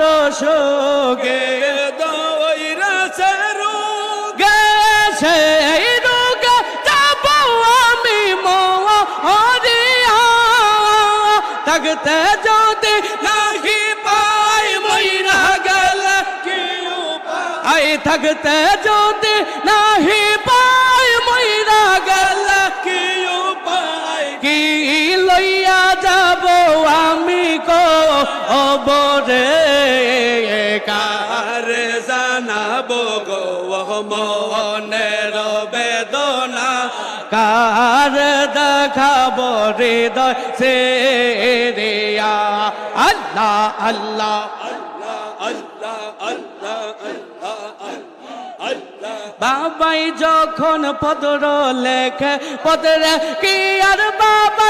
রোগে। যাব থাকতে যদি নাহি পাই মইরা গেলে কি আই থাকতে যদি নাহি পাই মইরা গেলে কি উপায়? কি লইয়া আর জানাব গো মনের বেদনা কার দেখাব হৃদয় সে রিয়া আল্লাহ আল্লাহ। বাবাই যখন পদর লেখে, পদরে কি আর বাবাই